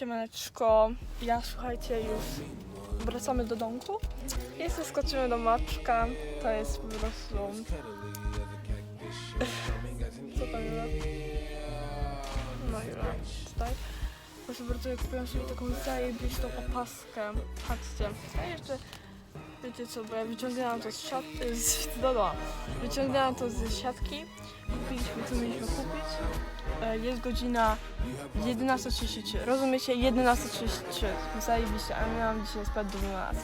Siemaneczko, ja słuchajcie już wracamy do domku i zaskoczymy do Maczka. To jest po prostu... Co tam Jula? No Jula, tutaj. Proszę bardzo, ja kupiłam sobie taką zajebistą opaskę. Patrzcie, a jeszcze wiecie co, bo ja wyciągnęłam to z siatki, z, do domu. Wyciągnęłam to z siatki, kupiliśmy co mieliśmy kupić. E, Jest godzina 11.33. Rozumiecie? 11.33. Zajebiście, a miałam dzisiaj spać do 12.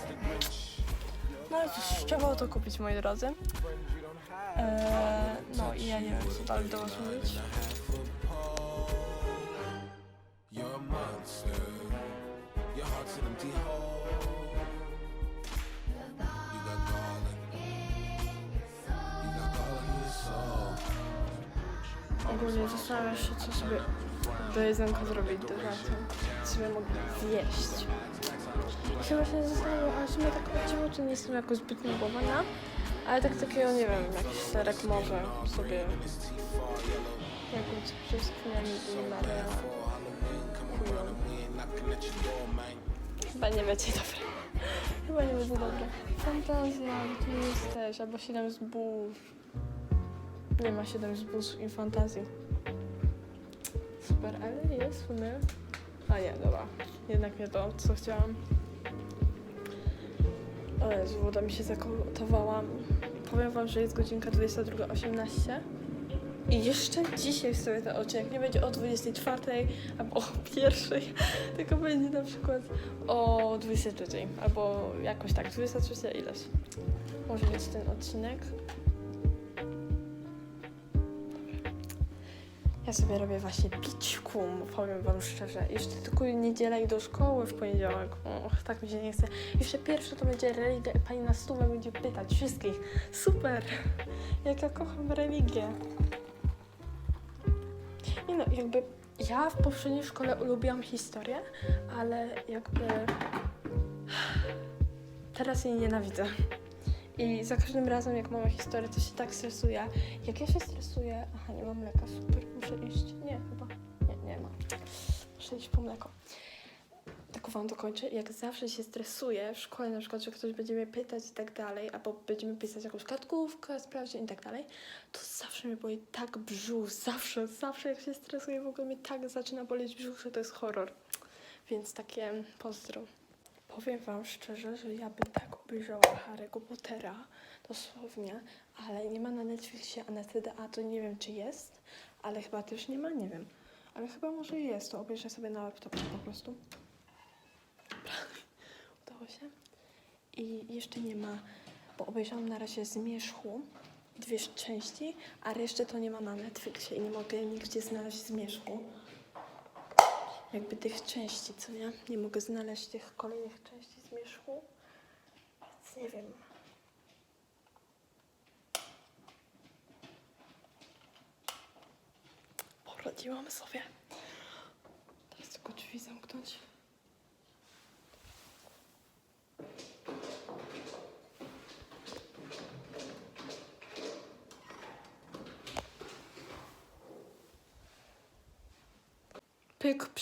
No i cóż, trzeba to kupić, moi drodzy. Eee, no i ja nie wiem, co dalej do was. Ogólnie zastanawiam się, co sobie do jedzonka zrobić do. Co sobie mogę zjeść. Chyba się zastanawiam, ale w sumie tak chodziło, czy nie jestem jakoś zbyt nagowana. Ale tak takiego, nie wiem, jakiś serek może sobie jakąś brzoskwiniami i kują. Chyba nie będzie dobre. Chyba nie będzie dobre. Fantazja, tu jesteś, albo 7 zbóż. Nie ma 7 zbóż i fantazji. Super, ale jest w sumie. A nie, dobra. Jednak nie to, co chciałam. O Jezu, woda mi się zakotowała. Powiem wam, że jest godzinka 22.18. I jeszcze dzisiaj sobie ten odcinek nie będzie o 24 albo o 1, tylko będzie na przykład o 23 albo jakoś tak, 23 ileś. Może być ten odcinek. Ja sobie robię właśnie pićku, powiem wam szczerze. Jeszcze tylko niedziela i do szkoły w poniedziałek. Och, tak mi się nie chce. Jeszcze pierwsze to będzie religia i pani na stówę będzie pytać wszystkich. Super! Jak ja kocham religię. Nie no, jakby ja w poprzedniej szkole lubiłam historię, ale jakby teraz jej nienawidzę. I za każdym razem, jak mamy historię, to się tak stresuję. Jak ja się stresuję... Aha, nie mam mleka, super, muszę iść. Nie, chyba. Nie, nie ma. Muszę iść po mleko. Tak wam dokończę. Jak zawsze się stresuję w szkole, na przykład, że ktoś będzie mnie pytać i tak dalej, albo będziemy pisać jakąś kartkówkę, sprawdzić i tak dalej, to zawsze mnie boli tak brzuch. Zawsze, zawsze jak się stresuję, w ogóle mnie tak zaczyna boleć brzuch, że to jest horror. Więc takie pozdro. Powiem wam szczerze, że ja bym tak obejrzała Harry'ego Pottera, dosłownie, ale nie ma na Netflixie, a to nie wiem, czy jest, ale chyba też nie ma, nie wiem. Ale chyba może jest, to obejrzę sobie na laptopie po prostu. Udało się. I jeszcze nie ma, bo obejrzałam na razie Zmierzchu, dwie części, a resztę to nie ma na Netflixie i nie mogę nigdzie znaleźć Zmierzchu jakby tych części, co nie? Nie mogę znaleźć tych kolejnych części zmierzchu, więc nie wiem. Poradziłam sobie. Teraz tylko drzwi zamknąć.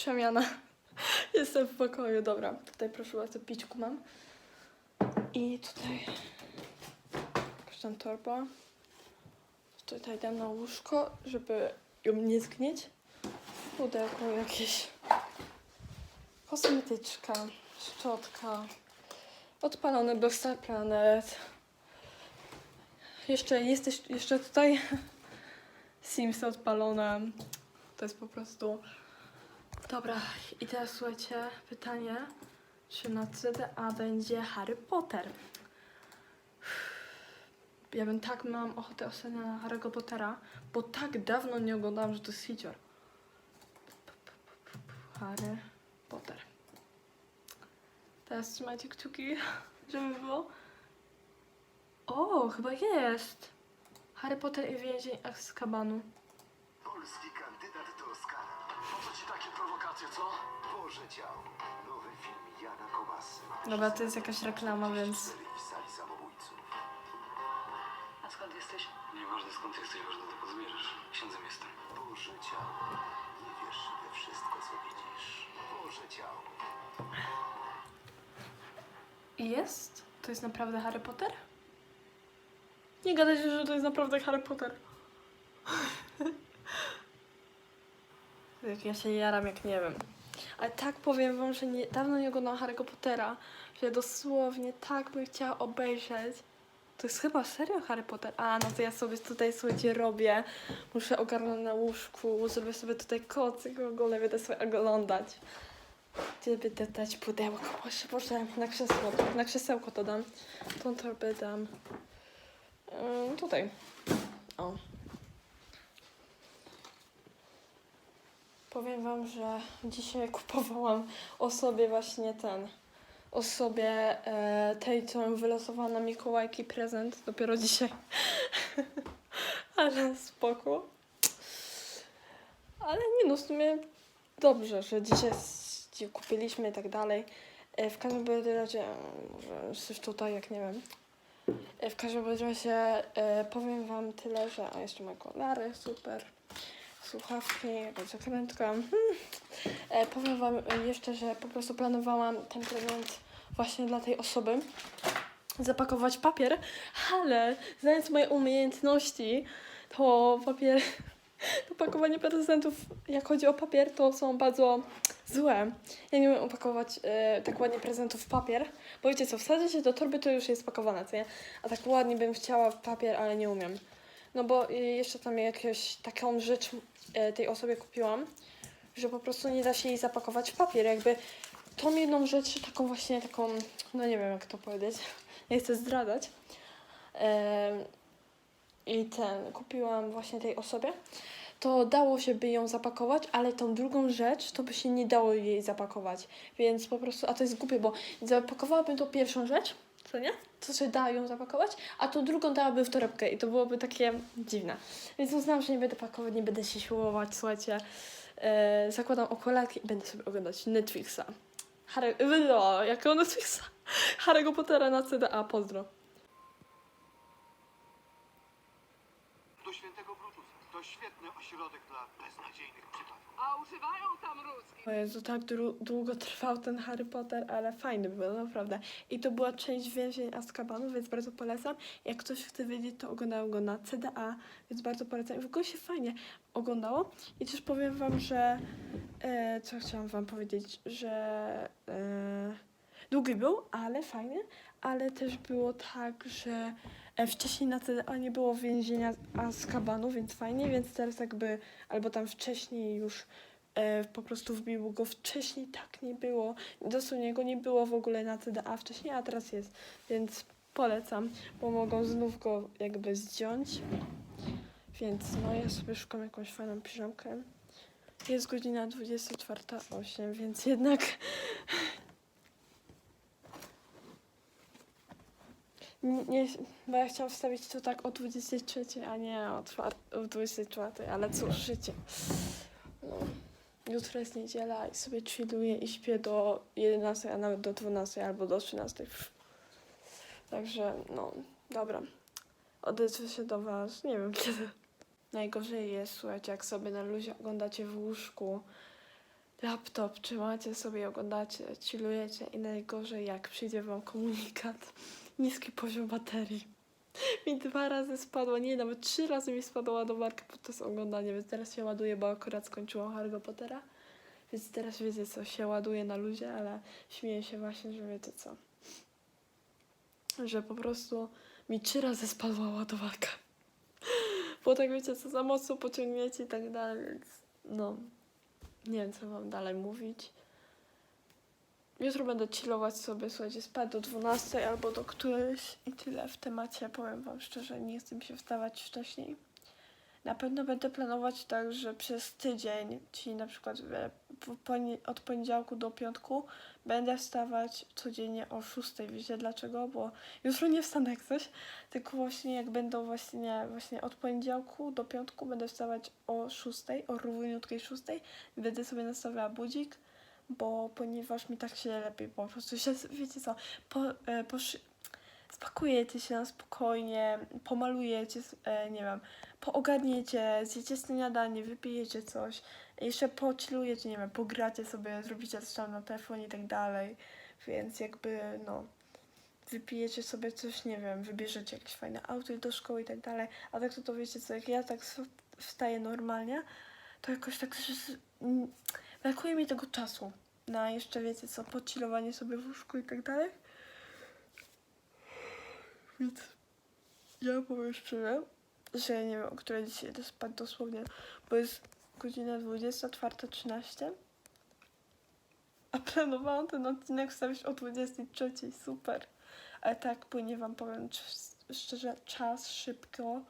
Przemiana. Jestem w pokoju, dobra. Tutaj proszę bardzo, pićku mam. I tutaj jakaś tam torba. Tutaj dam na łóżko, żeby ją nie zgnieć. Pudełko jakieś. Kosmetyczka, szczotka. Odpalony Blaster Planet. Jeszcze jesteś jeszcze tutaj Sims odpalone. To jest po prostu Dobra, i teraz słuchajcie, pytanie, czy na CDA będzie Harry Potter? Ja bym tak mam ochotę ostatnio na Harry'ego Pottera, bo tak dawno nie oglądałam, że to jest hicior. Harry Potter. Teraz trzymajcie kciuki, żeby było. O, chyba jest! Harry Potter i więzień Azkabanu. Polski kandydat rację, co? Boże ciał. Nowy film Jana Komasy. Dobra, to jest jakaś reklama, więc... A skąd jesteś? Nieważne skąd jesteś, ważne dokąd zmierzasz. Księdzem jestem. Boże ciał. Nie wiesz we wszystko, co widzisz. Boże ciał. Jest? To jest naprawdę Harry Potter? Nie gadaj, że to jest naprawdę Harry Potter. Ja się jaram, jak nie wiem. Ale tak powiem wam, że nie, dawno nie oglądałam Harry'ego Pottera, że dosłownie tak bym chciała obejrzeć. To jest chyba serio Harry Potter? A, no to ja sobie tutaj, słuchajcie, robię. Muszę ogarnąć na łóżku, żeby sobie tutaj kocyk w ogóle będę sobie oglądać. Gdzie będę dać pudełko? Boże, Boże, na krzesło, na krzesełko to dam. Tą torbę dam. Tutaj. O. Powiem wam, że dzisiaj kupowałam osobie właśnie ten. Osobie e, tej, co wylosowała na Mikołajki prezent dopiero dzisiaj. Ale spoko. Ale nie no, w sumie dobrze, że dzisiaj kupiliśmy i tak dalej. E, W każdym razie, może coś tutaj, jak nie wiem. E, W każdym razie e, powiem wam tyle, że a jeszcze moje kolary, super. Słuchawki, jakaś zakrętka. Hmm. E, powiem wam jeszcze, że po prostu planowałam ten prezent właśnie dla tej osoby. Zapakować papier, ale znając moje umiejętności, to papier, to pakowanie prezentów, jak chodzi o papier, to są bardzo złe. Ja nie umiem opakować e, tak ładnie prezentów w papier, bo wiecie co, wsadzić się do torby to już jest pakowane, co nie? A tak ładnie bym chciała w papier, ale nie umiem. No bo y, jeszcze tam jakąś taką rzecz e, tej osobie kupiłam, że po prostu nie da się jej zapakować w papier. Jakby tą jedną rzecz, taką właśnie taką, no nie wiem jak to powiedzieć, nie chcę zdradzać. Em, I ten, kupiłam właśnie tej osobie, to dało się by ją zapakować, ale tą drugą rzecz to by się nie dało jej zapakować. Więc po prostu, a to jest głupie, bo zapakowałabym tą pierwszą rzecz, co nie? To się da ją zapakować, a tą drugą dałabym w torebkę i to byłoby takie dziwne. Więc uznałam, że nie będę pakować, nie będę się siłować, słuchajcie. E, zakładam okularki i będę sobie oglądać Netflixa. Harry, no, jakiego Netflixa? Harry'ego Pottera na CDA, pozdro. Do Świętego Brutusa. To świetny ośrodek dla beznadziejnych przypadków. A używają tam ruski. O Jezu, tak dru- długo trwał ten Harry Potter, ale fajny był, naprawdę. I to była część Więzień Azkabanu, więc bardzo polecam. Jak ktoś chce wiedzieć, to oglądałem go na CDA, więc bardzo polecam. I w ogóle się fajnie oglądało. I też powiem wam, że... E, co chciałam wam powiedzieć, że... E, długi był, ale fajny. Ale też było tak, że e, wcześniej na CDA nie było Więzienia Azkabanu, więc fajnie, więc teraz jakby... Albo tam wcześniej już e, po prostu wbił go wcześniej, tak nie było. Dosłownie go nie było w ogóle na CDA wcześniej, a teraz jest, więc polecam, bo mogą znów go jakby zdjąć. Więc no ja sobie szukam jakąś fajną piżamkę. Jest godzina 24.08, więc jednak nie, bo ja chciałam wstawić to tak o 23, a nie o, o 24, ale cóż, życie. No. Jutro jest niedziela i sobie chilluję i śpię do 11, a nawet do 12 albo do 13. Pff. Także no, dobra. Odezwę się do Was, nie wiem kiedy. Najgorzej jest, słuchajcie, jak sobie na luzie oglądacie w łóżku laptop, trzymacie sobie i oglądacie, chillujecie i najgorzej jak przyjdzie Wam komunikat, niski poziom baterii. Mi dwa razy spadła, nie, nawet trzy razy mi spadła ładowarka podczas oglądania, więc teraz się ładuje, bo akurat skończyłam Harry'ego Pottera. Więc teraz wiecie co, się ładuje na luzie, ale śmieję się właśnie, że wiecie co. Że po prostu mi trzy razy spadła ładowarka. Bo tak wiecie co, za mocno pociągniecie i tak dalej, więc no. Nie wiem co wam dalej mówić. Jutro będę chillować sobie, słuchajcie, spać do 12 albo do którejś i tyle w temacie. Powiem wam szczerze, nie mi się wstawać wcześniej. Na pewno będę planować tak, że przez tydzień, czyli na przykład od poniedziałku do piątku, będę wstawać codziennie o 6. Wiecie dlaczego? Bo jutro nie wstanę jak coś, tylko właśnie jak będą właśnie, właśnie od poniedziałku do piątku będę wstawać o 6, o równiutkiej 6. Będę sobie nastawiała budzik, bo ponieważ mi tak się lepiej po prostu się, wiecie co, po, e, poszy- spakujecie się na spokojnie, pomalujecie, e, nie wiem, poogarniecie, zjecie śniadanie, wypijecie coś, jeszcze pochillujecie, nie wiem, pogracie sobie, zrobicie coś tam na telefonie i tak dalej, więc jakby, no, wypijecie sobie coś, nie wiem, wybierzecie jakieś fajne auto do szkoły i tak dalej, a tak to, to wiecie co, jak ja tak wstaję normalnie, to jakoś tak brakuje mi tego czasu na jeszcze, wiecie co, pocilowanie sobie w łóżku i tak dalej. Więc ja powiem szczerze, że nie wiem, o której dzisiaj idę spać dosłownie, bo jest godzina 24.13. A planowałam ten odcinek wstawić o 23. Super. Ale tak płynie wam powiem cz- szczerze, czas szybko.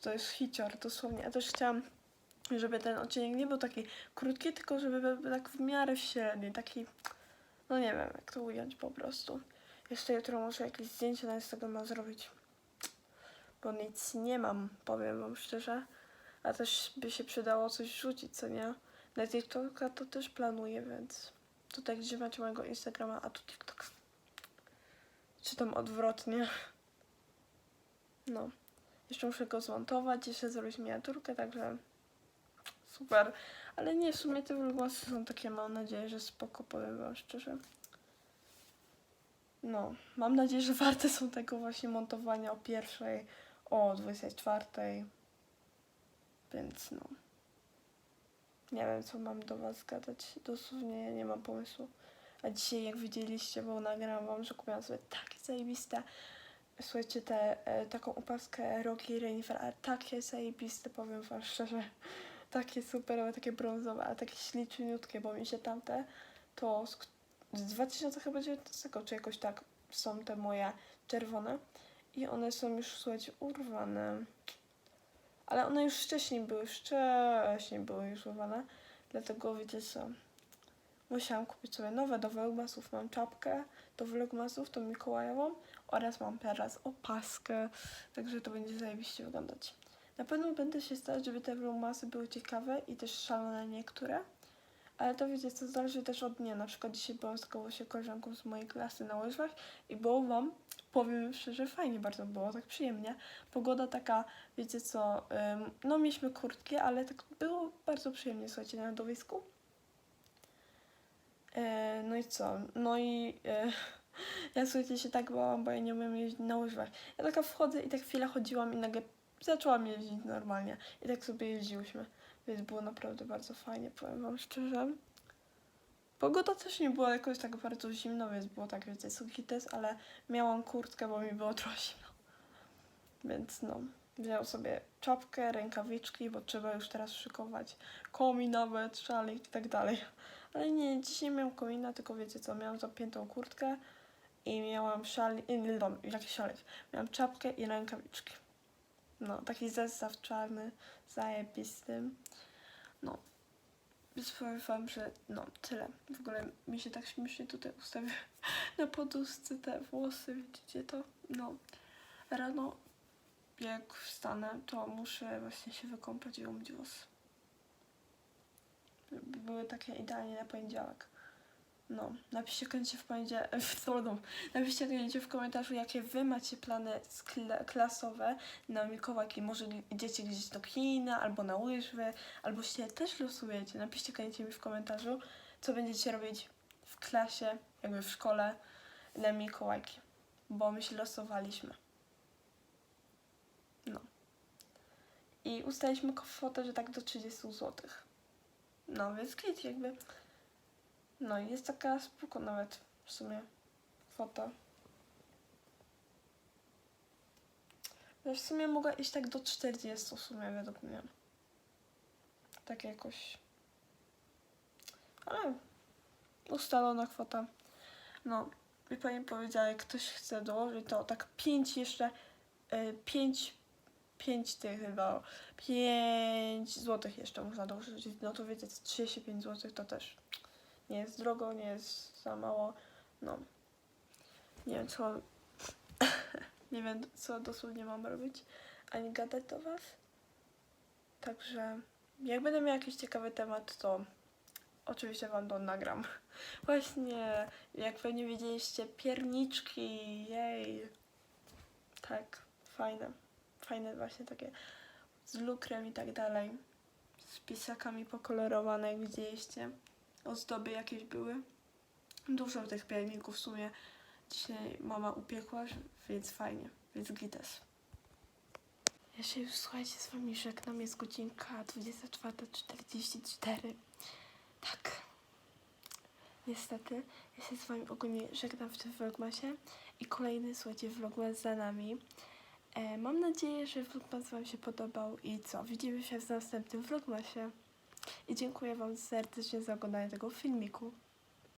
To jest hicior dosłownie. Ja też chciałam, żeby ten odcinek nie był taki krótki, tylko żeby tak w miarę średni. Taki, no nie wiem, jak to ująć po prostu. Jeszcze jutro muszę jakieś zdjęcie na Instagrama zrobić. Bo nic nie mam, powiem wam szczerze. A też by się przydało coś rzucić, co nie? Na TikToka to też planuję, więc tutaj gdzie macie mojego Instagrama, a tu TikTok. Czy tam odwrotnie. No. Jeszcze muszę go zmontować, jeszcze zrobić miniaturkę, także super. Ale nie, w sumie te vlogmasy są takie, mam nadzieję, że spoko, powiem wam szczerze. No, mam nadzieję, że warte są tego właśnie montowania o pierwszej, o 24. Więc no. Nie wiem, co mam do was gadać. Dosłownie nie mam pomysłu. A dzisiaj, jak widzieliście, bo nagrałam wam, że kupiłam sobie takie zajebiste, słuchajcie, te, e, taką opaskę Rocky Rainfall, ale takie zajebiste, powiem wam szczerze. Takie super, ale takie brązowe, ale takie śliczniutkie, bo mi się tamte to z, z 2019 czy jakoś tak są te moje czerwone i one są już, słuchajcie, urwane. Ale one już wcześniej były, wcześniej były już urwane, dlatego wiecie co, musiałam kupić sobie nowe do vlogmasów. Mam czapkę do vlogmasów, tą mikołajową oraz mam teraz opaskę, także to będzie zajebiście wyglądać. Na pewno będę się starać, żeby te vlogmasy były ciekawe i też szalone niektóre. Ale to wiecie, co zależy też od dnia. Na przykład dzisiaj byłam z kogoś koleżanką z mojej klasy na łyżwach i było wam, powiem szczerze, fajnie bardzo było, tak przyjemnie. Pogoda taka, wiecie co, ym, no mieliśmy kurtki, ale tak było bardzo przyjemnie, słuchajcie, na lodowisku. E, no i co? No i e, ja słuchajcie się tak bałam, bo ja nie umiem jeździć na łyżwach. Ja taka wchodzę i tak chwilę chodziłam i nagle zaczęłam jeździć normalnie. I tak sobie jeździłyśmy. Więc było naprawdę bardzo fajnie, powiem wam szczerze. Pogoda też nie była jakoś tak bardzo zimno, więc było tak, wiecie, suchy test, ale miałam kurtkę, bo mi było trochę zimno. Więc no, wziął sobie czapkę, rękawiczki, bo trzeba już teraz szykować komin nawet, szalik i tak dalej. Ale nie, dzisiaj miałam komina, tylko wiecie co, miałam zapiętą kurtkę i miałam szalik, nie, nie, jakiś szalik, miałam czapkę i rękawiczki. No, taki zestaw czarny, zajebisty. No, powiem że no, tyle. W ogóle mi się tak śmiesznie tutaj ustawia na poduszce te włosy, widzicie to? No, rano jak wstanę, to muszę właśnie się wykąpać i umyć włosy. Były takie idealnie na poniedziałek. No, napiszcie koniecznie w poniedziałek, w trudno. Napiszcie w komentarzu, jakie wy macie plany skle- klasowe na Mikołajki. Może idziecie gdzieś do kina, albo na łyżwy, albo się też losujecie. Napiszcie koniecznie mi w komentarzu, co będziecie robić w klasie, jakby w szkole na Mikołajki. Bo my się losowaliśmy. No. I ustaliśmy kwotę, że tak do 30 zł. No, więc kit jakby. No i jest taka spoko nawet w sumie kwota. No w sumie mogła iść tak do 40 w sumie według mnie. Tak jakoś. Ale ustalona kwota. No i pani powiedziała, jak ktoś chce dołożyć, to tak 5 jeszcze, 5 5 tych chyba, 5 złotych jeszcze można dołożyć. No to wiecie, 35 złotych to też nie jest drogo, nie jest za mało. No. Nie wiem co. nie wiem co dosłownie mam robić, ani gadać do was. Także jak będę miał jakiś ciekawy temat, to oczywiście wam to nagram. Właśnie, jak pewnie widzieliście, pierniczki, jej. Tak, fajne. Fajne właśnie takie z lukrem i tak dalej. Z pisakami pokolorowane, jak widzieliście ozdoby jakieś były. Dużo tych pierników w sumie Dzisiaj mama upiekła, więc fajnie, więc gites. Ja się już, słuchajcie, z wami żegnam. Jest godzinka 24.44. Tak. Niestety, ja się z wami ogólnie żegnam w tym vlogmasie i kolejny, słuchajcie, vlogmas za nami. E, mam nadzieję, że vlogmas wam się podobał i co, widzimy się w następnym vlogmasie. I dziękuję wam serdecznie za oglądanie tego filmiku.